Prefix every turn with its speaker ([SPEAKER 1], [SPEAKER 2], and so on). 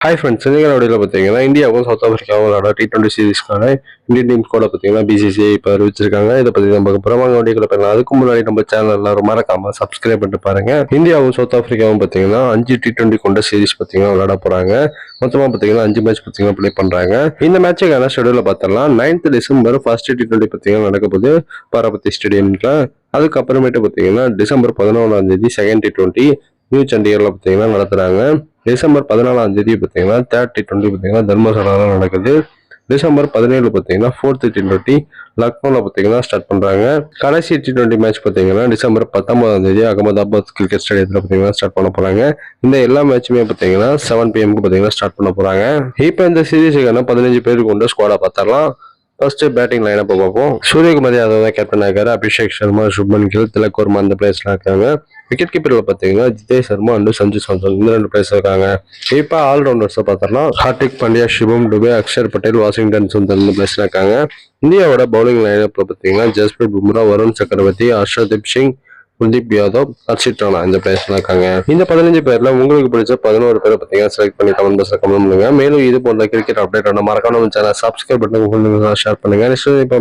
[SPEAKER 1] Hi friends இன்னைக்கு வீடியோவில் பார்த்தீங்கன்னா இந்தியாவும் சவுத் ஆஃப்ரிக்காவும் விளாட டி டுவெண்ட்டி சீரிஸ்க்கான இந்தியன் டீம் கூட பார்த்தீங்கன்னா பிசிசிஐ இப்போ அறிவிச்சிருக்காங்க. இதை பற்றி நம்ம பார்க்க போகிறோம் போயிடலாம். அதுக்கு முன்னாடி நம்ம சேனல் எல்லாரும் மறக்காம சப்ஸ்கிரைப் பண்ணிட்டு பாருங்க. இந்தியாவும் சவுத் ஆஃப்ரிக்காவும் பார்த்தீங்கன்னா அஞ்சு டி டுவெண்ட்டி கொண்ட சீரிஸ் பார்த்தீங்கன்னா விளாட போகிறாங்க மொத்தமாக பார்த்தீங்கன்னா அஞ்சு மேட்ச் பார்த்தீங்கன்னா ப்ளே பண்ணுறாங்க இந்த மேட்சுக்கான ஷெடியூலில் பார்த்தலாம் ninth December first T twenty பார்த்தீங்கன்னா நடக்க போகுது. பாராபதி ஸ்டேடியமில் அதுக்கப்புறமேட்டு பார்த்தீங்கன்னா டிசம்பர் பதினொன்றாம் தேதி செகண்ட் டி டுவெண்ட்டி நியூ சண்டிகரில் பார்த்தீங்கன்னா நடத்துகிறாங்க டிசம்பர் பதினாலாம் தேதி பார்த்தீங்கன்னா தேர்ட்டி டுவெண்ட்டி பார்த்தீங்கன்னா தர்மசாலாவில் நடக்குது. டிசம்பர் பதினேழு பார்த்தீங்கன்னா ஃபோர்த் டி டுவெண்ட்டி லக்னோவில் பார்த்தீங்கன்னா ஸ்டார்ட் பண்ணுறாங்க கடைசி டி டுவெண்ட்டி மேட்ச் பார்த்தீங்கன்னா டிசம்பர் பத்தொன்பதாம் தேதி அகமதாபாத் கிரிக்கெட் ஸ்டேடியத்தில் பார்த்தீங்கன்னா ஸ்டார்ட் பண்ண போகிறாங்க இந்த எல்லா மேட்சுமே பார்த்தீங்கன்னா செவன் பிஎம்க்கு பார்த்தீங்கன்னா ஸ்டார்ட் பண்ண போகிறாங்க இப்போ இந்த சீரீஸுக்கான பதினஞ்சு பேர் கொண்டு ஸ்குவாடை பார்த்தரலாம் ஃபர்ஸ்ட் பேட்டிங் லைனப்பை பார்ப்போம். சூரியகுமார் யாதவ் தான் கேப்டன் ஆகாரு அபிஷேக் சர்மா சுப்மன் கில் திலக் வர்மா அந்த பிளேஸ்லாம் இருக்காங்க. விக்கெட் கீப்பரில் பார்த்தீங்கன்னா ஜிதேஷ் சர்மா அண்டு சஞ்சு சாம்சன் இந்த ரெண்டு பிளேஸ் இருக்காங்க. இப்போ ஆல்ரவுண்டர்ஸை பார்த்தோம்னா ஹார்திக் பாண்டியா சிவம் டுபே அக்ஷர் பட்டேல் வாஷிங்டன் சுந்தர் இந்த பிளேஸ்ல இருக்காங்க. இந்தியாவோட பவுலிங் லைனப்பில் பார்த்தீங்கன்னா ஜஸ்பிரீத் பும்ரா வருண் சக்கரவர்த்தி ஹர்ஷதீப் சிங் குல்தீப் யாதவ் ஹர்ஷித் ராணா இந்த பிளேஸ்ல இருக்காங்க. இந்த பதினஞ்சு பேர்ல உங்களுக்கு பிடிச்ச பதினோரு பேரை பார்த்தீங்கன்னா செலக்ட் பண்ணி கமெண்ட் பாக்ஸ்ல கமெண்ட் பண்ணுங்க. மேலும் இது போன்ற கிரிக்கெட் அப்டேட் மறக்காம சேனல் சப்ஸ்கிரைப் பண்ணுங்க ஷேர் பண்ணுங்க. நெக்ஸ்ட் இப்போ